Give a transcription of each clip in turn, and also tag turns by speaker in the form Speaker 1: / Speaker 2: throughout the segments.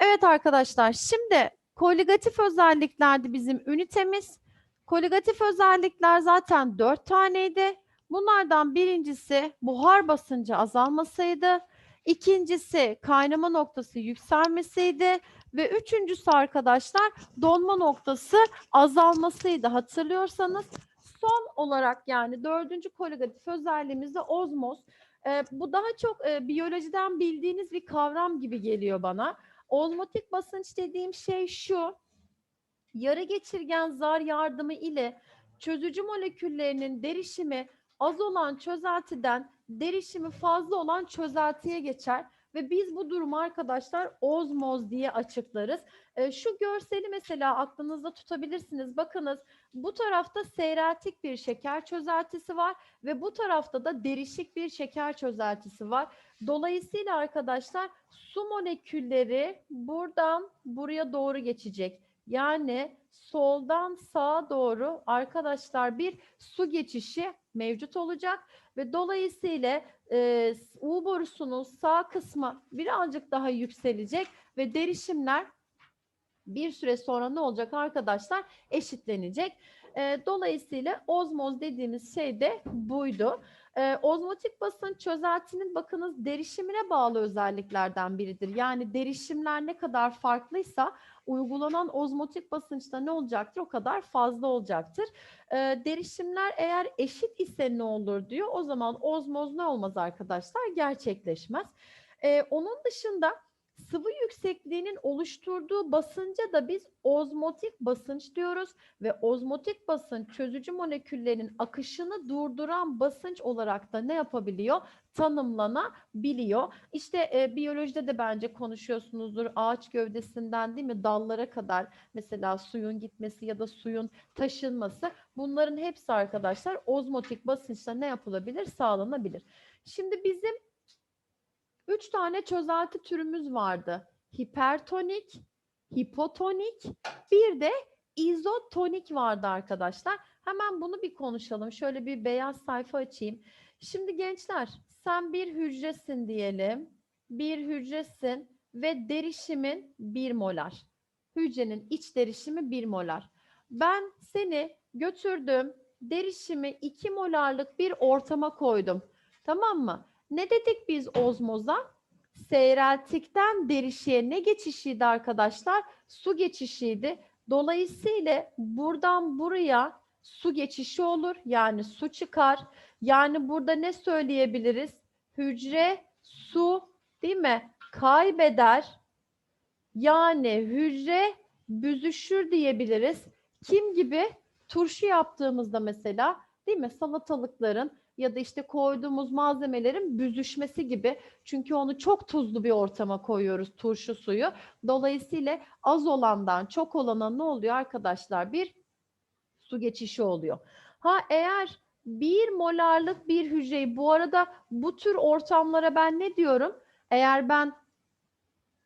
Speaker 1: Evet arkadaşlar şimdi koligatif özelliklerde bizim ünitemiz. Koligatif özellikler zaten dört taneydi. Bunlardan birincisi buhar basıncı azalmasıydı. İkincisi kaynama noktası yükselmesiydi. Ve üçüncüsü arkadaşlar donma noktası azalmasıydı hatırlıyorsanız. Son olarak yani dördüncü koligatif özelliğimiz de ozmoz. Ee, bu daha çok e, biyolojiden bildiğiniz bir kavram gibi geliyor bana. Ozmotik basınç dediğim şey şu. Yarı geçirgen zar yardımı ile çözücü moleküllerinin derişimi az olan çözeltiden derişimi fazla olan çözeltiye geçer ve biz bu durumu arkadaşlar ozmoz diye açıklarız. E, şu görseli mesela aklınızda tutabilirsiniz. Bakınız bu tarafta seyreltik bir şeker çözeltisi var ve bu tarafta da derişik bir şeker çözeltisi var. Dolayısıyla arkadaşlar su molekülleri buradan buraya doğru geçecek. Yani soldan sağa doğru arkadaşlar bir su geçişi mevcut olacak ve dolayısıyla e, U borusunun sağ kısmı birazcık daha yükselecek ve derişimler bir süre sonra ne olacak arkadaşlar? Eşitlenecek. E, dolayısıyla ozmoz dediğimiz şey de buydu. E, ozmotik basınç çözeltinin bakınız derişimine bağlı özelliklerden biridir. Yani derişimler ne kadar farklıysa uygulanan ozmotik basınçta ne olacaktır? O kadar fazla olacaktır. E, derişimler eğer eşit ise ne olur diyor. O zaman ozmoz ne olmaz arkadaşlar? Gerçekleşmez. E, onun dışında sıvı yüksekliğinin oluşturduğu basınca da biz ozmotik basınç diyoruz ve ozmotik basınç çözücü moleküllerin akışını durduran basınç olarak da ne yapabiliyor? Tanımlanabiliyor. İşte e, biyolojide de bence konuşuyorsunuzdur ağaç gövdesinden değil mi dallara kadar mesela suyun gitmesi ya da suyun taşınması bunların hepsi arkadaşlar ozmotik basınçla ne yapılabilir? Sağlanabilir. Şimdi bizim Üç tane çözelti türümüz vardı. Hipertonik, hipotonik, bir de izotonik vardı arkadaşlar. Hemen bunu bir konuşalım. Şöyle bir beyaz sayfa açayım. Şimdi gençler sen bir hücresin diyelim. Bir hücresin ve derişimin bir molar. Hücrenin iç derişimi bir molar. Ben seni götürdüm. Derişimi 2 molarlık bir ortama koydum. Tamam mı? Ne dedik biz ozmoza? Seyreltikten derişiye ne geçişiydi arkadaşlar? Su geçişiydi. Dolayısıyla buradan buraya su geçişi olur. Yani su çıkar. Yani burada ne söyleyebiliriz? Hücre su değil mi? Kaybeder. Yani hücre büzüşür diyebiliriz. Kim gibi? Turşu yaptığımızda mesela değil mi? Salatalıkların ya da işte koyduğumuz malzemelerin büzüşmesi gibi. Çünkü onu çok tuzlu bir ortama koyuyoruz turşu suyu. Dolayısıyla az olandan çok olana ne oluyor arkadaşlar? Bir su geçişi oluyor. Ha eğer bir molarlık bir hücreyi bu arada bu tür ortamlara ben ne diyorum? Eğer ben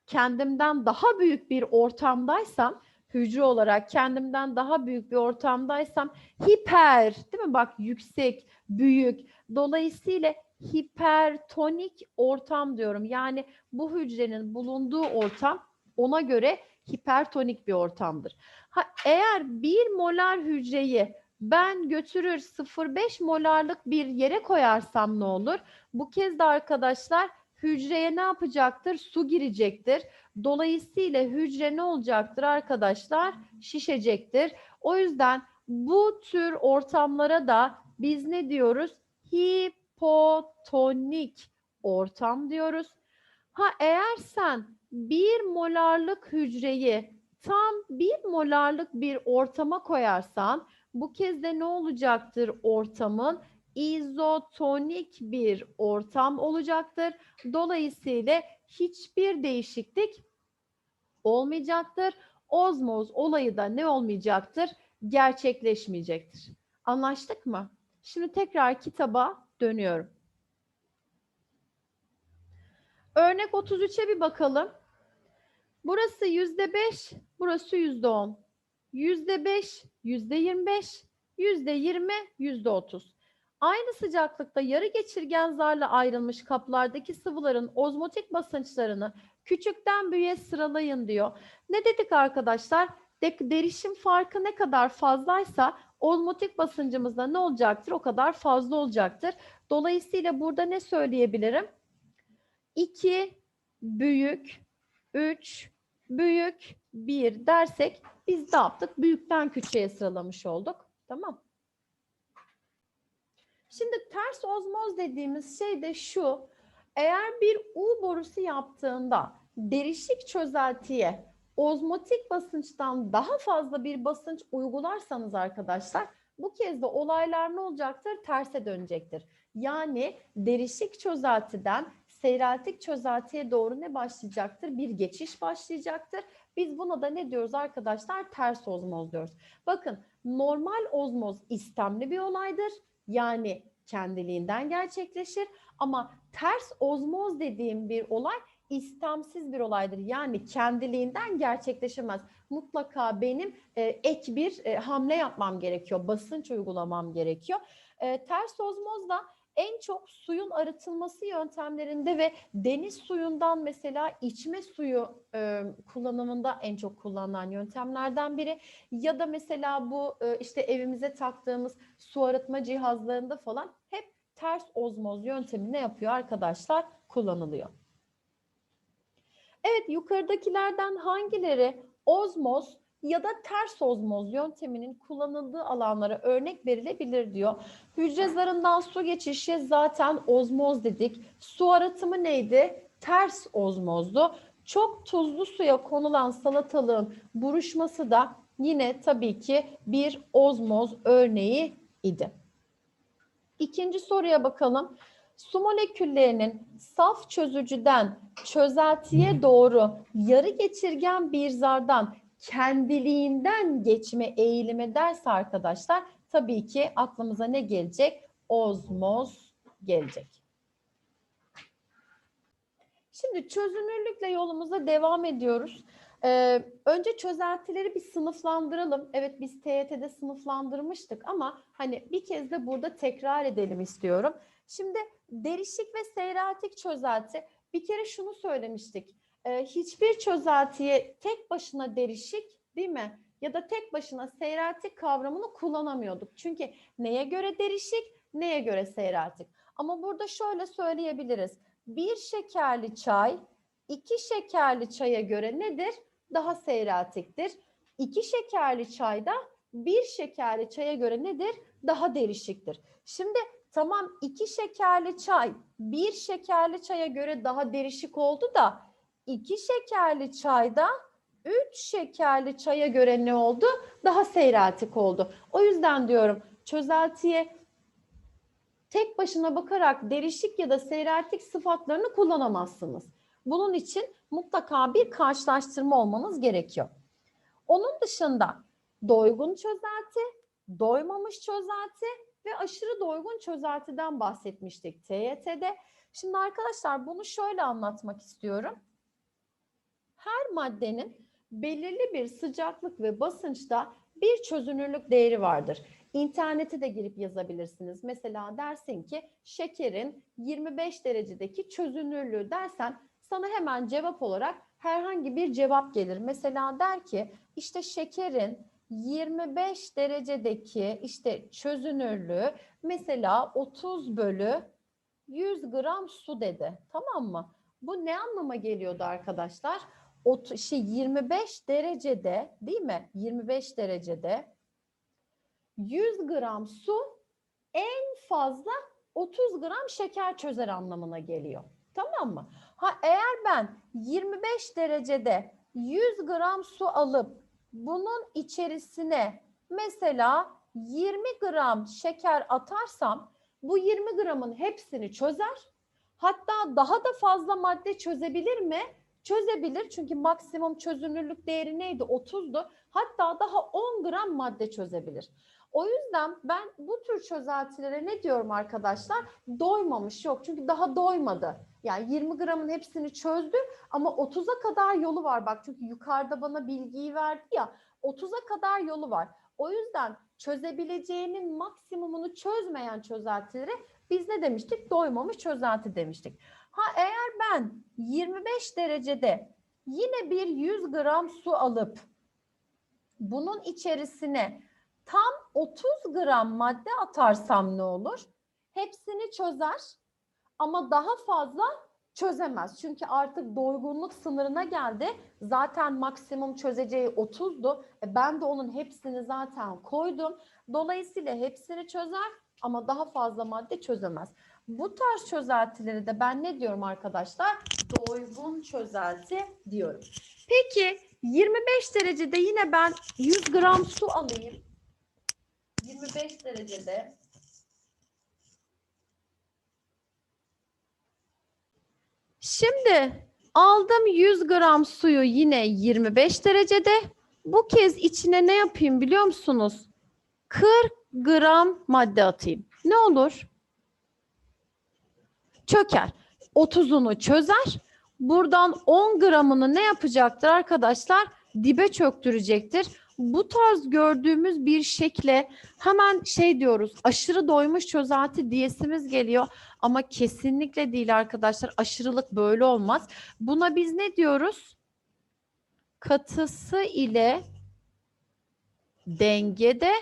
Speaker 1: kendimden daha büyük bir ortamdaysam hücre olarak kendimden daha büyük bir ortamdaysam hiper değil mi? Bak yüksek, büyük. Dolayısıyla hipertonik ortam diyorum. Yani bu hücrenin bulunduğu ortam ona göre hipertonik bir ortamdır. Ha, eğer bir molar hücreyi ben götürür 0,5 molarlık bir yere koyarsam ne olur? Bu kez de arkadaşlar hücreye ne yapacaktır? Su girecektir. Dolayısıyla hücre ne olacaktır arkadaşlar? Şişecektir. O yüzden bu tür ortamlara da biz ne diyoruz? Hipotonik ortam diyoruz. Ha eğer sen bir molarlık hücreyi tam bir molarlık bir ortama koyarsan bu kez de ne olacaktır ortamın? izotonik bir ortam olacaktır. Dolayısıyla hiçbir değişiklik olmayacaktır. Ozmoz olayı da ne olmayacaktır? Gerçekleşmeyecektir. Anlaştık mı? Şimdi tekrar kitaba dönüyorum. Örnek 33'e bir bakalım. Burası %5, burası %10. %5, %25, %20, %30. Aynı sıcaklıkta yarı geçirgen zarla ayrılmış kaplardaki sıvıların ozmotik basınçlarını küçükten büyüğe sıralayın diyor. Ne dedik arkadaşlar? De- derişim farkı ne kadar fazlaysa ozmotik basıncımız da ne olacaktır? O kadar fazla olacaktır. Dolayısıyla burada ne söyleyebilirim? 2 büyük, 3 büyük, 1 dersek biz ne yaptık? Büyükten küçüğe sıralamış olduk. Tamam. Şimdi ters ozmoz dediğimiz şey de şu. Eğer bir U borusu yaptığında derişik çözeltiye ozmotik basınçtan daha fazla bir basınç uygularsanız arkadaşlar bu kez de olaylar ne olacaktır? Terse dönecektir. Yani derişik çözeltiden seyreltik çözeltiye doğru ne başlayacaktır? Bir geçiş başlayacaktır. Biz buna da ne diyoruz arkadaşlar? Ters ozmoz diyoruz. Bakın normal ozmoz istemli bir olaydır. Yani kendiliğinden gerçekleşir. Ama ters ozmoz dediğim bir olay istemsiz bir olaydır. Yani kendiliğinden gerçekleşemez. Mutlaka benim e, ek bir e, hamle yapmam gerekiyor. Basınç uygulamam gerekiyor. E, ters ozmoz da en çok suyun arıtılması yöntemlerinde ve deniz suyundan mesela içme suyu e, kullanımında en çok kullanılan yöntemlerden biri. Ya da mesela bu e, işte evimize taktığımız su arıtma cihazlarında falan hep ters ozmoz yöntemi ne yapıyor arkadaşlar? Kullanılıyor. Evet yukarıdakilerden hangileri ozmoz ya da ters ozmoz yönteminin kullanıldığı alanlara örnek verilebilir diyor. Hücre zarından su geçişi zaten ozmoz dedik. Su arıtımı neydi? Ters ozmozdu. Çok tuzlu suya konulan salatalığın buruşması da yine tabii ki bir ozmoz örneği idi. İkinci soruya bakalım. Su moleküllerinin saf çözücüden çözeltiye doğru yarı geçirgen bir zardan kendiliğinden geçme eğilimi derse arkadaşlar tabii ki aklımıza ne gelecek? Ozmoz gelecek. Şimdi çözünürlükle yolumuza devam ediyoruz. Ee, önce çözeltileri bir sınıflandıralım. Evet biz TYT'de sınıflandırmıştık ama hani bir kez de burada tekrar edelim istiyorum. Şimdi derişik ve seyreltik çözelti bir kere şunu söylemiştik. Ee, hiçbir çözeltiye tek başına derişik değil mi? Ya da tek başına seyreltik kavramını kullanamıyorduk. Çünkü neye göre derişik, neye göre seyreltik? Ama burada şöyle söyleyebiliriz. Bir şekerli çay, iki şekerli çaya göre nedir? Daha seyreltiktir. İki şekerli çayda bir şekerli çaya göre nedir? Daha derişiktir. Şimdi tamam iki şekerli çay bir şekerli çaya göre daha derişik oldu da iki şekerli çayda üç şekerli çaya göre ne oldu? Daha seyreltik oldu. O yüzden diyorum çözeltiye tek başına bakarak derişik ya da seyreltik sıfatlarını kullanamazsınız. Bunun için mutlaka bir karşılaştırma olmanız gerekiyor. Onun dışında doygun çözelti, doymamış çözelti ve aşırı doygun çözeltiden bahsetmiştik TYT'de. Şimdi arkadaşlar bunu şöyle anlatmak istiyorum. Her maddenin belirli bir sıcaklık ve basınçta bir çözünürlük değeri vardır. İnternete de girip yazabilirsiniz. Mesela dersin ki şekerin 25 derecedeki çözünürlüğü dersen sana hemen cevap olarak herhangi bir cevap gelir. Mesela der ki işte şekerin 25 derecedeki işte çözünürlüğü mesela 30 bölü 100 gram su dedi. Tamam mı? Bu ne anlama geliyordu arkadaşlar? O şey 25 derecede değil mi? 25 derecede 100 gram su en fazla 30 gram şeker çözer anlamına geliyor. Tamam mı? Ha eğer ben 25 derecede 100 gram su alıp bunun içerisine mesela 20 gram şeker atarsam bu 20 gramın hepsini çözer. Hatta daha da fazla madde çözebilir mi? Çözebilir çünkü maksimum çözünürlük değeri neydi? 30'du. Hatta daha 10 gram madde çözebilir. O yüzden ben bu tür çözeltilere ne diyorum arkadaşlar? Doymamış yok. Çünkü daha doymadı. Yani 20 gramın hepsini çözdü ama 30'a kadar yolu var. Bak çünkü yukarıda bana bilgiyi verdi ya 30'a kadar yolu var. O yüzden çözebileceğinin maksimumunu çözmeyen çözeltilere biz ne demiştik? Doymamış çözelti demiştik. Ha eğer ben 25 derecede yine bir 100 gram su alıp bunun içerisine tam 30 gram madde atarsam ne olur? Hepsini çözer ama daha fazla çözemez. Çünkü artık doygunluk sınırına geldi. Zaten maksimum çözeceği 30'du. E ben de onun hepsini zaten koydum. Dolayısıyla hepsini çözer ama daha fazla madde çözemez. Bu tarz çözeltileri de ben ne diyorum arkadaşlar? Doygun çözelti diyorum. Peki 25 derecede yine ben 100 gram su alayım. 25 derecede Şimdi aldım 100 gram suyu yine 25 derecede. Bu kez içine ne yapayım biliyor musunuz? 40 gram madde atayım. Ne olur? Çöker. 30'unu çözer. Buradan 10 gramını ne yapacaktır arkadaşlar? Dibe çöktürecektir. Bu tarz gördüğümüz bir şekle hemen şey diyoruz aşırı doymuş çözelti diyesimiz geliyor ama kesinlikle değil arkadaşlar aşırılık böyle olmaz. Buna biz ne diyoruz? Katısı ile dengede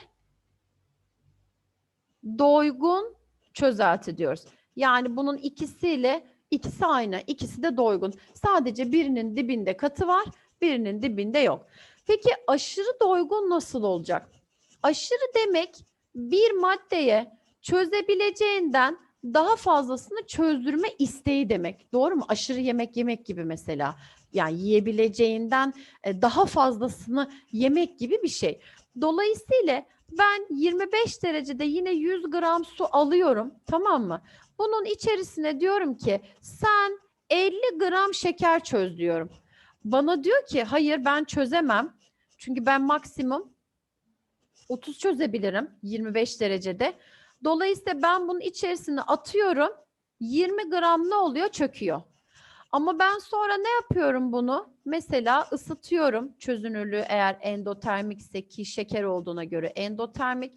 Speaker 1: doygun çözelti diyoruz. Yani bunun ikisiyle ikisi aynı, ikisi de doygun. Sadece birinin dibinde katı var, birinin dibinde yok. Peki aşırı doygun nasıl olacak? Aşırı demek bir maddeye çözebileceğinden daha fazlasını çözdürme isteği demek. Doğru mu? Aşırı yemek yemek gibi mesela. Yani yiyebileceğinden e, daha fazlasını yemek gibi bir şey. Dolayısıyla ben 25 derecede yine 100 gram su alıyorum. Tamam mı? Bunun içerisine diyorum ki sen 50 gram şeker çöz diyorum. Bana diyor ki hayır ben çözemem. Çünkü ben maksimum 30 çözebilirim 25 derecede. Dolayısıyla ben bunun içerisine atıyorum. 20 gram ne oluyor? Çöküyor. Ama ben sonra ne yapıyorum bunu? Mesela ısıtıyorum çözünürlüğü eğer endotermikse ki şeker olduğuna göre endotermik.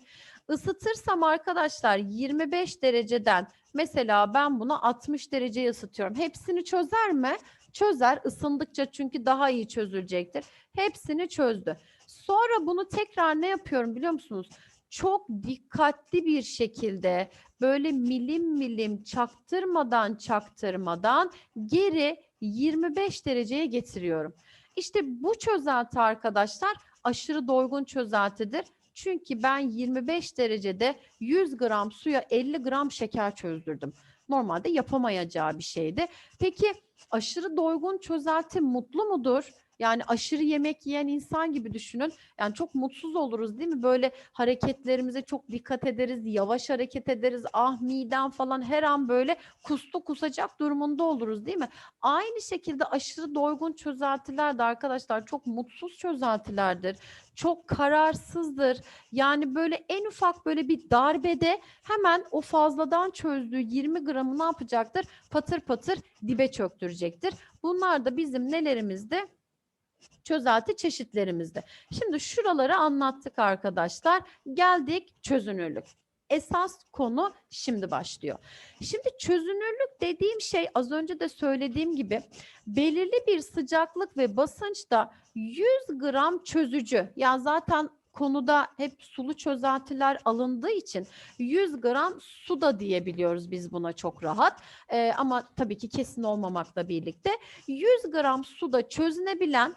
Speaker 1: Isıtırsam arkadaşlar 25 dereceden mesela ben bunu 60 dereceye ısıtıyorum. Hepsini çözer mi? Çözer. Isındıkça çünkü daha iyi çözülecektir. Hepsini çözdü. Sonra bunu tekrar ne yapıyorum biliyor musunuz? Çok dikkatli bir şekilde böyle milim milim çaktırmadan çaktırmadan geri 25 dereceye getiriyorum. İşte bu çözelti arkadaşlar aşırı doygun çözeltidir. Çünkü ben 25 derecede 100 gram suya 50 gram şeker çözdürdüm. Normalde yapamayacağı bir şeydi. Peki aşırı doygun çözelti mutlu mudur? Yani aşırı yemek yiyen insan gibi düşünün. Yani çok mutsuz oluruz değil mi? Böyle hareketlerimize çok dikkat ederiz, yavaş hareket ederiz. Ah midem falan her an böyle kustu kusacak durumunda oluruz değil mi? Aynı şekilde aşırı doygun çözeltiler de arkadaşlar çok mutsuz çözeltilerdir. Çok kararsızdır. Yani böyle en ufak böyle bir darbede hemen o fazladan çözdüğü 20 gramı ne yapacaktır? Patır patır dibe çöktürecektir. Bunlar da bizim nelerimizde? Çözelti çeşitlerimizde. Şimdi şuraları anlattık arkadaşlar. Geldik çözünürlük. Esas konu şimdi başlıyor. Şimdi çözünürlük dediğim şey az önce de söylediğim gibi belirli bir sıcaklık ve basınçta 100 gram çözücü. Ya zaten konuda hep sulu çözeltiler alındığı için 100 gram su da diyebiliyoruz biz buna çok rahat. Ee, ama tabii ki kesin olmamakla birlikte 100 gram suda çözünebilen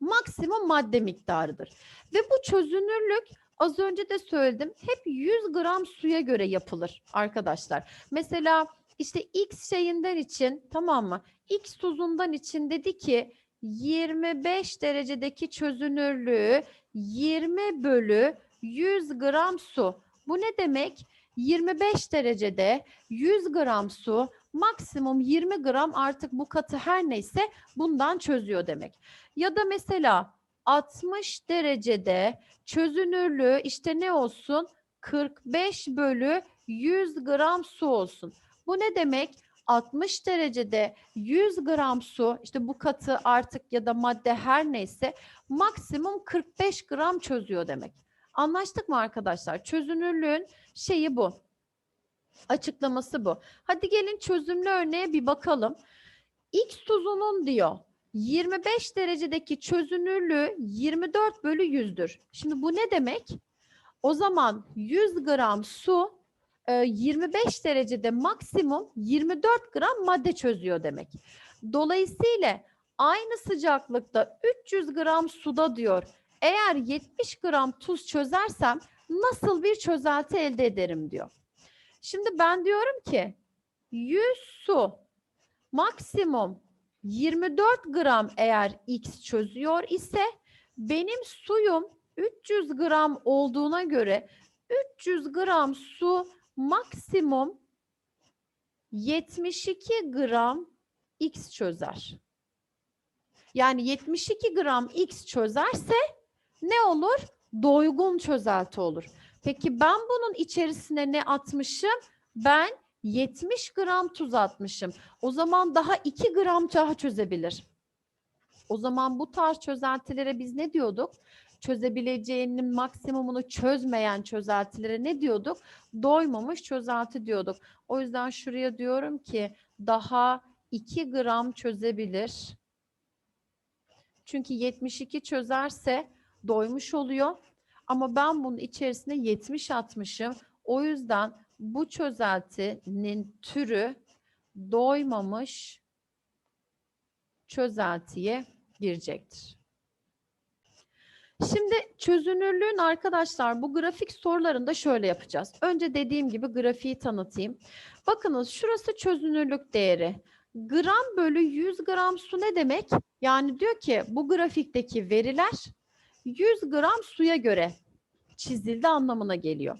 Speaker 1: maksimum madde miktarıdır. Ve bu çözünürlük az önce de söyledim hep 100 gram suya göre yapılır arkadaşlar. Mesela işte X şeyinden için tamam mı? X tuzundan için dedi ki 25 derecedeki çözünürlüğü 20 bölü 100 gram su. Bu ne demek? 25 derecede 100 gram su maksimum 20 gram artık bu katı her neyse bundan çözüyor demek. Ya da mesela 60 derecede çözünürlüğü işte ne olsun? 45 bölü 100 gram su olsun. Bu ne demek? 60 derecede 100 gram su işte bu katı artık ya da madde her neyse maksimum 45 gram çözüyor demek. Anlaştık mı arkadaşlar? Çözünürlüğün şeyi bu. Açıklaması bu. Hadi gelin çözümlü örneğe bir bakalım. X tuzunun diyor 25 derecedeki çözünürlüğü 24 bölü 100'dür. Şimdi bu ne demek? O zaman 100 gram su e, 25 derecede maksimum 24 gram madde çözüyor demek. Dolayısıyla aynı sıcaklıkta 300 gram suda diyor eğer 70 gram tuz çözersem nasıl bir çözelti elde ederim diyor. Şimdi ben diyorum ki 100 su maksimum 24 gram eğer X çözüyor ise benim suyum 300 gram olduğuna göre 300 gram su maksimum 72 gram X çözer. Yani 72 gram X çözerse ne olur? Doygun çözelti olur. Peki ben bunun içerisine ne atmışım? Ben 70 gram tuz atmışım. O zaman daha 2 gram daha çözebilir. O zaman bu tarz çözeltilere biz ne diyorduk? Çözebileceğinin maksimumunu çözmeyen çözeltilere ne diyorduk? Doymamış çözelti diyorduk. O yüzden şuraya diyorum ki daha 2 gram çözebilir. Çünkü 72 çözerse doymuş oluyor. Ama ben bunun içerisine 70 atmışım. O yüzden bu çözeltinin türü doymamış çözeltiye girecektir. Şimdi çözünürlüğün arkadaşlar bu grafik sorularında şöyle yapacağız. Önce dediğim gibi grafiği tanıtayım. Bakınız şurası çözünürlük değeri. Gram bölü 100 gram su ne demek? Yani diyor ki bu grafikteki veriler 100 gram suya göre çizildi anlamına geliyor.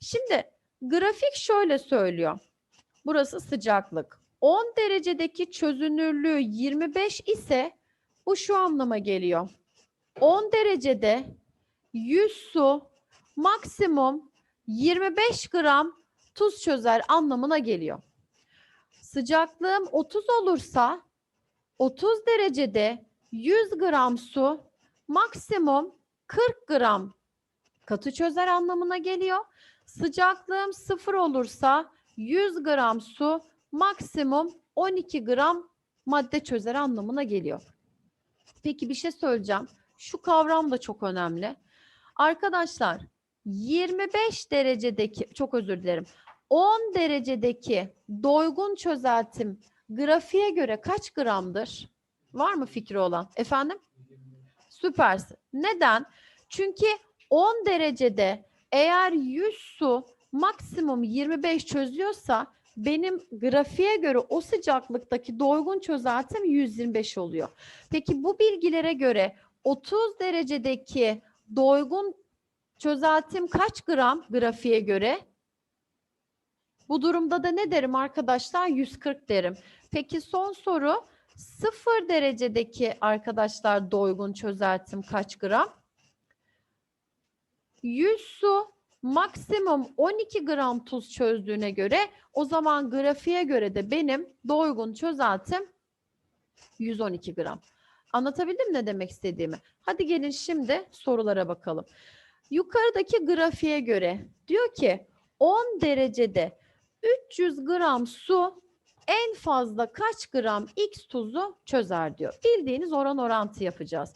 Speaker 1: Şimdi grafik şöyle söylüyor. Burası sıcaklık. 10 derecedeki çözünürlüğü 25 ise bu şu anlama geliyor. 10 derecede 100 su maksimum 25 gram tuz çözer anlamına geliyor. Sıcaklığım 30 olursa 30 derecede 100 gram su maksimum 40 gram katı çözer anlamına geliyor. Sıcaklığım 0 olursa 100 gram su maksimum 12 gram madde çözer anlamına geliyor. Peki bir şey söyleyeceğim. Şu kavram da çok önemli. Arkadaşlar 25 derecedeki çok özür dilerim. 10 derecedeki doygun çözeltim grafiğe göre kaç gramdır? Var mı fikri olan? Efendim? Süpersin. Neden? Çünkü 10 derecede eğer 100 su maksimum 25 çözüyorsa benim grafiğe göre o sıcaklıktaki doygun çözeltim 125 oluyor. Peki bu bilgilere göre 30 derecedeki doygun çözeltim kaç gram grafiğe göre? Bu durumda da ne derim arkadaşlar? 140 derim. Peki son soru 0 derecedeki arkadaşlar doygun çözeltim kaç gram? 100 su maksimum 12 gram tuz çözdüğüne göre o zaman grafiğe göre de benim doygun çözeltim 112 gram. Anlatabildim ne demek istediğimi? Hadi gelin şimdi sorulara bakalım. Yukarıdaki grafiğe göre diyor ki 10 derecede 300 gram su en fazla kaç gram X tuzu çözer diyor. Bildiğiniz oran orantı yapacağız.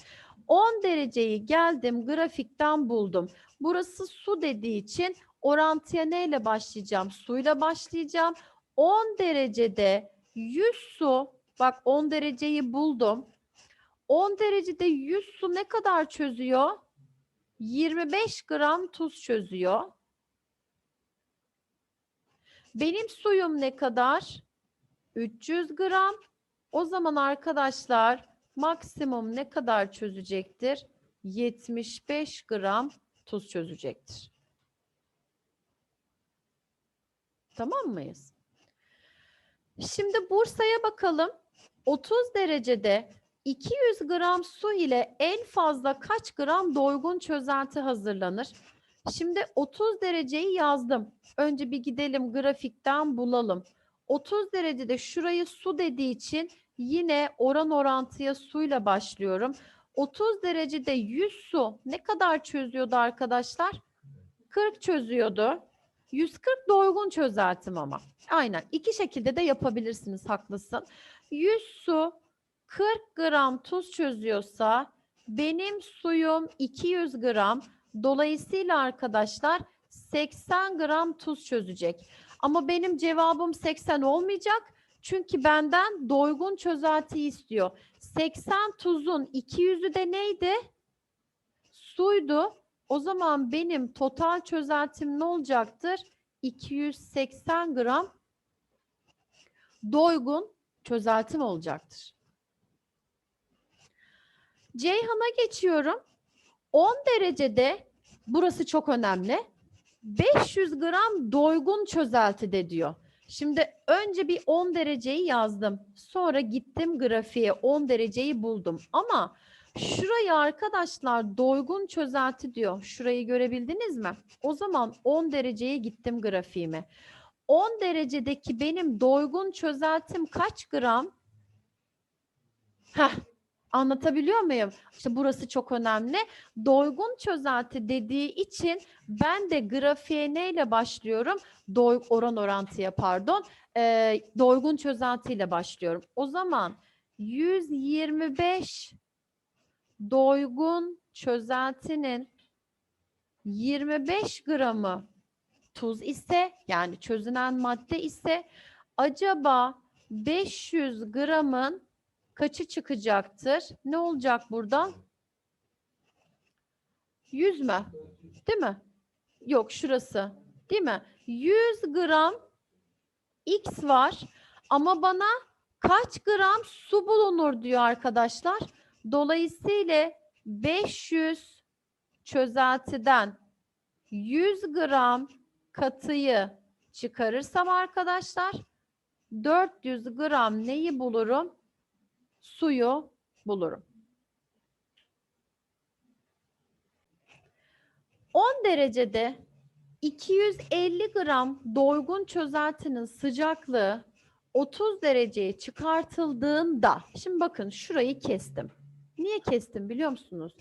Speaker 1: 10 dereceyi geldim grafikten buldum. Burası su dediği için orantıya neyle başlayacağım? Suyla başlayacağım. 10 derecede 100 su, bak 10 dereceyi buldum. 10 derecede 100 su ne kadar çözüyor? 25 gram tuz çözüyor. Benim suyum ne kadar? 300 gram. O zaman arkadaşlar maksimum ne kadar çözecektir? 75 gram tuz çözecektir. Tamam mıyız? Şimdi Bursa'ya bakalım. 30 derecede 200 gram su ile en fazla kaç gram doygun çözelti hazırlanır? Şimdi 30 dereceyi yazdım. Önce bir gidelim grafikten bulalım. 30 derecede şurayı su dediği için yine oran orantıya suyla başlıyorum. 30 derecede 100 su ne kadar çözüyordu arkadaşlar? 40 çözüyordu. 140 doygun çözeltim ama. Aynen. İki şekilde de yapabilirsiniz. Haklısın. 100 su 40 gram tuz çözüyorsa benim suyum 200 gram. Dolayısıyla arkadaşlar 80 gram tuz çözecek. Ama benim cevabım 80 olmayacak. Çünkü benden doygun çözelti istiyor. 80 tuzun 200'ü de neydi? Suydu. O zaman benim total çözeltim ne olacaktır? 280 gram doygun çözeltim olacaktır. Ceyhan'a geçiyorum. 10 derecede burası çok önemli. 500 gram doygun çözelti de diyor. Şimdi önce bir 10 dereceyi yazdım. Sonra gittim grafiğe 10 dereceyi buldum. Ama şurayı arkadaşlar doygun çözelti diyor. Şurayı görebildiniz mi? O zaman 10 dereceye gittim grafiğime. 10 derecedeki benim doygun çözeltim kaç gram? Heh, anlatabiliyor muyum? İşte burası çok önemli. Doygun çözelti dediği için ben de grafiğe neyle başlıyorum? Doy oran orantıya pardon. Ee, doygun çözeltiyle başlıyorum. O zaman 125 doygun çözeltinin 25 gramı tuz ise yani çözünen madde ise acaba 500 gramın kaçı çıkacaktır? Ne olacak buradan? 100 mü? Değil mi? Yok şurası. Değil mi? 100 gram X var ama bana kaç gram su bulunur diyor arkadaşlar. Dolayısıyla 500 çözeltiden 100 gram katıyı çıkarırsam arkadaşlar 400 gram neyi bulurum? Suyu bulurum. 10 derecede 250 gram doygun çözeltinin sıcaklığı 30 dereceye çıkartıldığında, şimdi bakın şurayı kestim. Niye kestim biliyor musunuz?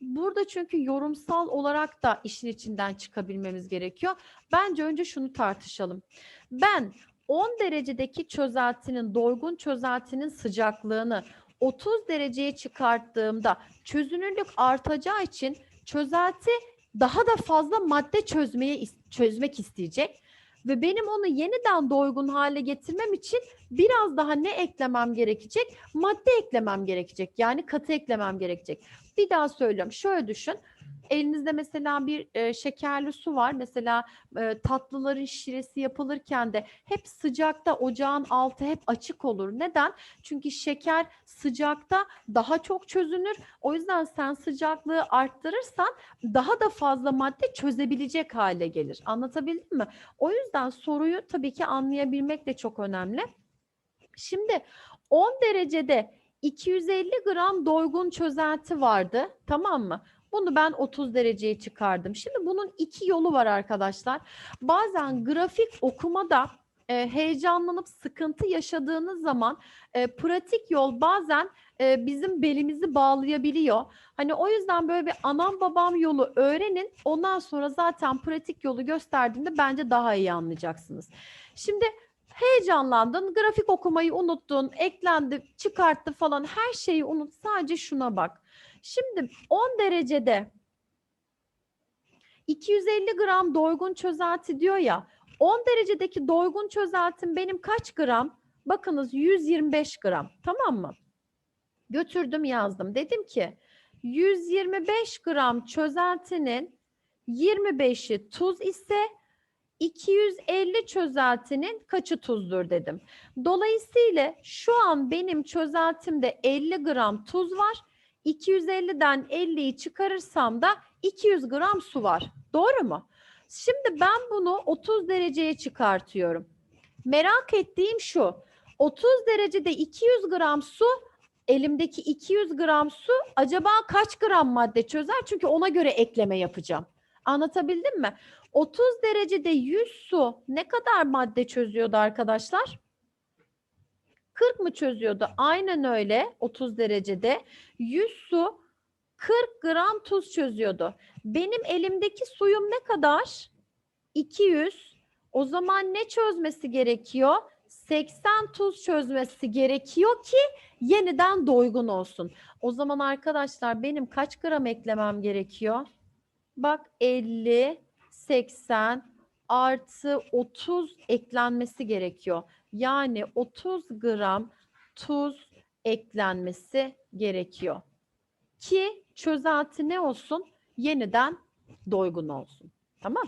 Speaker 1: Burada çünkü yorumsal olarak da işin içinden çıkabilmemiz gerekiyor. Bence önce şunu tartışalım. Ben 10 derecedeki çözeltinin, doygun çözeltinin sıcaklığını 30 dereceye çıkarttığımda çözünürlük artacağı için çözelti daha da fazla madde çözmeye çözmek isteyecek ve benim onu yeniden doygun hale getirmem için biraz daha ne eklemem gerekecek? Madde eklemem gerekecek. Yani katı eklemem gerekecek. Bir daha söylüyorum. Şöyle düşün. Elinizde mesela bir e, şekerli su var. Mesela e, tatlıların şiresi yapılırken de hep sıcakta ocağın altı hep açık olur. Neden? Çünkü şeker sıcakta daha çok çözünür. O yüzden sen sıcaklığı arttırırsan daha da fazla madde çözebilecek hale gelir. Anlatabildim mi? O yüzden soruyu tabii ki anlayabilmek de çok önemli. Şimdi 10 derecede 250 gram doygun çözelti vardı. Tamam mı? Bunu ben 30 dereceye çıkardım. Şimdi bunun iki yolu var arkadaşlar. Bazen grafik okumada e, heyecanlanıp sıkıntı yaşadığınız zaman e, pratik yol bazen e, bizim belimizi bağlayabiliyor. Hani o yüzden böyle bir anam babam yolu öğrenin. Ondan sonra zaten pratik yolu gösterdiğinde bence daha iyi anlayacaksınız. Şimdi heyecanlandın, grafik okumayı unuttun, eklendi, çıkarttı falan her şeyi unut. Sadece şuna bak. Şimdi 10 derecede 250 gram doygun çözelti diyor ya. 10 derecedeki doygun çözeltim benim kaç gram? Bakınız 125 gram. Tamam mı? Götürdüm yazdım. Dedim ki 125 gram çözeltinin 25'i tuz ise 250 çözeltinin kaçı tuzdur dedim. Dolayısıyla şu an benim çözeltimde 50 gram tuz var. 250'den 50'yi çıkarırsam da 200 gram su var. Doğru mu? Şimdi ben bunu 30 dereceye çıkartıyorum. Merak ettiğim şu. 30 derecede 200 gram su elimdeki 200 gram su acaba kaç gram madde çözer? Çünkü ona göre ekleme yapacağım. Anlatabildim mi? 30 derecede 100 su ne kadar madde çözüyordu arkadaşlar? 40 mı çözüyordu? Aynen öyle 30 derecede. 100 su 40 gram tuz çözüyordu. Benim elimdeki suyum ne kadar? 200. O zaman ne çözmesi gerekiyor? 80 tuz çözmesi gerekiyor ki yeniden doygun olsun. O zaman arkadaşlar benim kaç gram eklemem gerekiyor? Bak 50, 80 artı 30 eklenmesi gerekiyor. Yani 30 gram tuz eklenmesi gerekiyor. Ki çözelti ne olsun? Yeniden doygun olsun. Tamam?